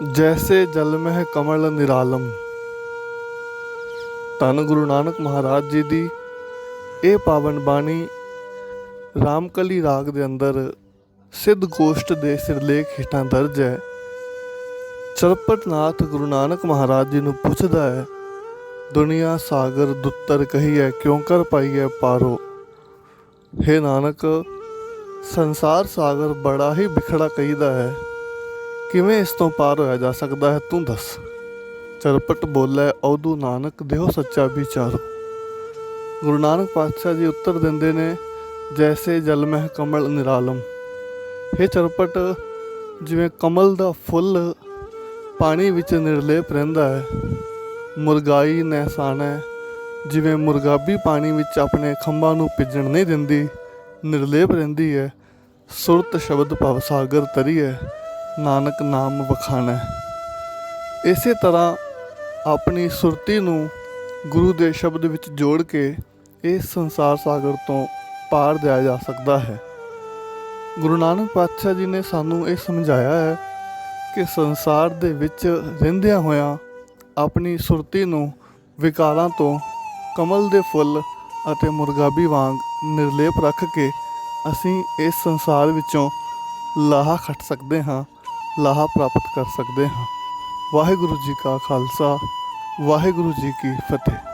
ਜੈਸੇ ਜਲ ਮਹਿ ਕਮਲ ਨਿਰਾਲਮ ਧੰਨ ਗੁਰੂ ਨਾਨਕ ਮਹਾਰਾਜ ਜੀ ਦੀ ਇਹ ਪਾਵਨ ਬਾਣੀ ਰਾਮਕਲੀ ਰਾਗ ਦੇ ਅੰਦਰ ਸਿੱਧ ਗੋਸ਼ਟ ਦੇ ਸਿਰਲੇਖ ਹੇਠਾਂ ਦਰਜ ਹੈ ਚਰਪਟਨਾਥ ਗੁਰੂ ਨਾਨਕ ਮਹਾਰਾਜ ਜੀ ਨੂੰ ਪੁੱਛਦਾ ਹੈ ਦੁਨੀਆ ਸਾਗਰ ਦੁੱਤਰ ਕਹੀ ਹੈ ਕਿਉਂ ਕਰ ਪਾਈ ਹੈ ਪਾਰੋ हे ਨਾਨਕ ਸੰਸਾਰ ਸਾਗਰ ਬੜਾ ਹੀ ਵਿਖੜਾ ਕਹੀਦਾ ਹੈ ਕਿਵੇਂ ਇਸ ਤੋਂ ਪਾਰ ਹੋਇਆ ਜਾ ਸਕਦਾ ਹੈ, ਤੂੰ ਦੱਸ। ਚਰਪਟ ਬੋਲੇ ਔਦੂ ਨਾਨਕ, ਦੇਹੋ ਸੱਚਾ ਵਿਚਾਰੋ। ਗੁਰੂ ਨਾਨਕ ਪਾਤਸ਼ਾਹ ਜੀ ਉੱਤਰ ਦਿੰਦੇ ਨੇ, ਜੈਸੇ ਜਲ ਮਹਿ ਕਮਲ ਨਿਰਾਲਮ। ਇਹ ਚਰਪਟ, ਜਿਵੇਂ ਕਮਲ ਦਾ ਫੁੱਲ ਪਾਣੀ ਵਿੱਚ ਨਿਰਲੇਪ ਰਹਿੰਦਾ ਹੈ, ਮੁਰਗਾਈ ਨਹਿਸਾਨਾ ਜਿਵੇਂ ਮੁਰਗਾਬੀ ਪਾਣੀ ਵਿੱਚ ਆਪਣੇ ਖੰਭਾਂ ਨੂੰ ਭਿੱਜਣ ਨਹੀਂ ਦਿੰਦੀ, ਨਿਰਲੇਪ ਰਹਿੰਦੀ ਹੈ, ਸੁਰਤ ਸ਼ਬਦ ਭਵ ਸਾਗਰ ਤਰੀ ਹੈ। ਨਾਨਕ ਨਾਮ ਵਖਾਣਾ ਇਸੇ ਤਰ੍ਹਾਂ ਆਪਣੀ ਸੁਰਤੀ ਨੂੰ ਗੁਰੂ ਦੇ ਸ਼ਬਦ ਵਿੱਚ ਜੋੜ ਕੇ ਇਸ ਸੰਸਾਰ ਸਾਗਰ ਤੋਂ ਪਾਰ ਜਾਇਆ ਜਾ ਸਕਦਾ ਹੈ। ਗੁਰੂ ਨਾਨਕ ਪਾਤਸ਼ਾਹ ਜੀ ਨੇ ਸਾਨੂੰ ਇਹ ਸਮਝਾਇਆ ਹੈ ਕਿ ਸੰਸਾਰ ਦੇ ਵਿੱਚ ਰਹਿੰਦਿਆਂ ਹੋਇਆਂ ਆਪਣੀ ਸੁਰਤੀ ਨੂੰ ਵਿਕਾਰਾਂ ਤੋਂ ਕਮਲ ਦੇ ਫੁੱਲ ਅਤੇ ਮੁਰਗਾਬੀ ਵਾਂਗ ਨਿਰਲੇਪ ਰੱਖ ਕੇ ਅਸੀਂ ਇਸ ਸੰਸਾਰ ਵਿੱਚੋਂ ਲਾਹਾ ਖੱਟ ਸਕਦੇ ਹਾਂ। ਲਾਹਾ ਪ੍ਰਾਪਤ ਕਰ ਸਕਦੇ ਹਾਂ। ਵਾਹਿਗੁਰੂ ਜੀ ਕਾ ਖਾਲਸਾ ਵਾਹਿਗੁਰੂ ਜੀ ਕੀ ਫਤਿਹ।